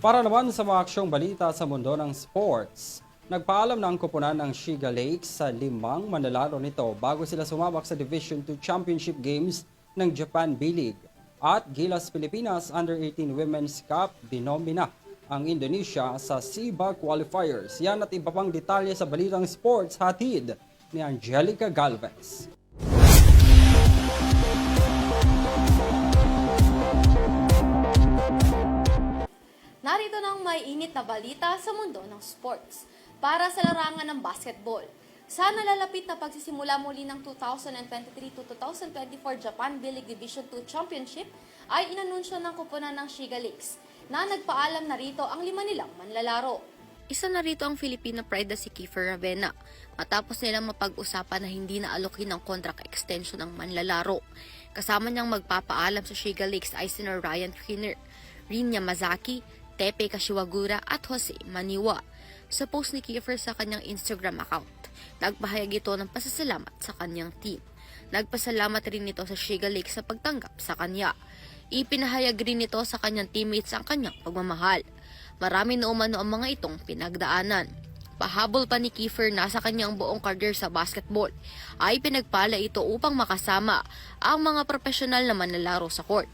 Para naman sa mga aksyong balita sa mundo ng sports, nagpaalam na ang kupunan ng Shiga Lakes sa limang manlalaro nito bago sila sumabak sa Division 2 Championship Games ng Japan B-League. At Gilas Pilipinas Under-18 Women's Cup binomina ang Indonesia sa SIBA qualifiers. Yan at iba pang detalye sa balitang sports hatid ni Angelica Galvez. Narito ng may init na balita sa mundo ng sports. Para sa larangan ng basketball, sa nalalapit na pagsisimula muli ng 2023 to 2024 Japan B-League Division 2 Championship ay inanunsyo ng kupunan ng Shiga Lakes na nagpaalam na rito ang lima nilang manlalaro. Isa na rito ang Filipino pride na si Kiefer Ravena matapos nilang mapag-usapan na hindi na alokin ng contract extension ng manlalaro. Kasama niyang magpapaalam sa Shiga Lakes ay sina Ryan Krinner, Rin Yamazaki, Tepe Kashiwagura at Jose Maniwa. Sa post ni Kiefer sa kanyang Instagram account, nagpahayag ito ng pasasalamat sa kanyang team. Nagpasalamat rin ito sa Shiga Lakes sa pagtanggap sa kanya. Ipinahayag rin nito sa kanyang teammates ang kanyang pagmamahal. Marami na umano ang mga itong pinagdaanan. Pahabol pa ni Kiefer na sa kanyang buong career sa basketball ay pinagpala ito upang makasama ang mga profesional na manlalaro sa court.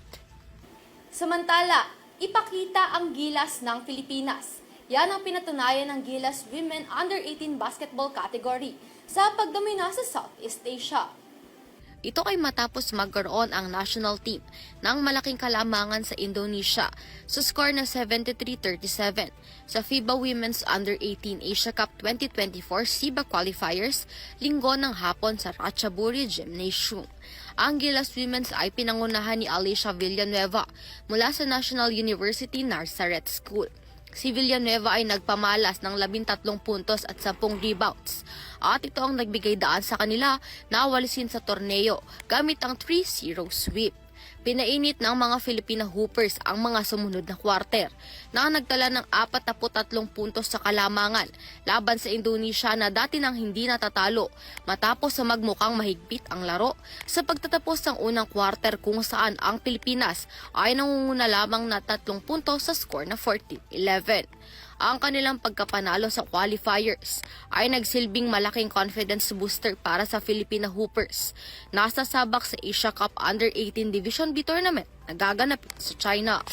Samantala, ipakita ang gilas ng Pilipinas. Yan ang pinatunayan ng Gilas Women Under-18 Basketball category sa pagdomina sa Southeast Asia. Ito ay matapos magkaroon ang national team ng malaking kalamangan sa Indonesia sa score na 73-37 sa FIBA Women's Under-18 Asia Cup 2024 SIBA qualifiers linggo ng hapon sa Ratchaburi Gymnasium. Ang Gilas Women's ay pinangunahan ni Alicia Villanueva mula sa National University Nazareth School. Si Villanueva ay nagpamalas ng 13 puntos at 10 rebounds. At ito ang nagbigay daan sa kanila na awalisin sa torneo gamit ang 3-0 sweep. Pinainit ng mga Filipina Hoopers ang mga sumunod na quarter na nagtala ng 43 puntos sa kalamangan laban sa Indonesia na dati nang hindi natatalo matapos sa magmukhang mahigpit ang laro sa pagtatapos ng unang quarter kung saan ang Pilipinas ay nangunguna lamang na 3 puntos sa score na 14-11 ang kanilang pagkapanalo sa qualifiers ay nagsilbing malaking confidence booster para sa Filipina Hoopers. Nasa sabak sa Asia Cup Under-18 Division B Tournament na gaganapin sa China.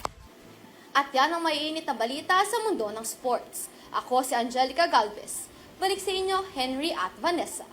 At yan ang maiinit na balita sa mundo ng sports. Ako si Angelica Galvez. Balik sa inyo, Henry at Vanessa.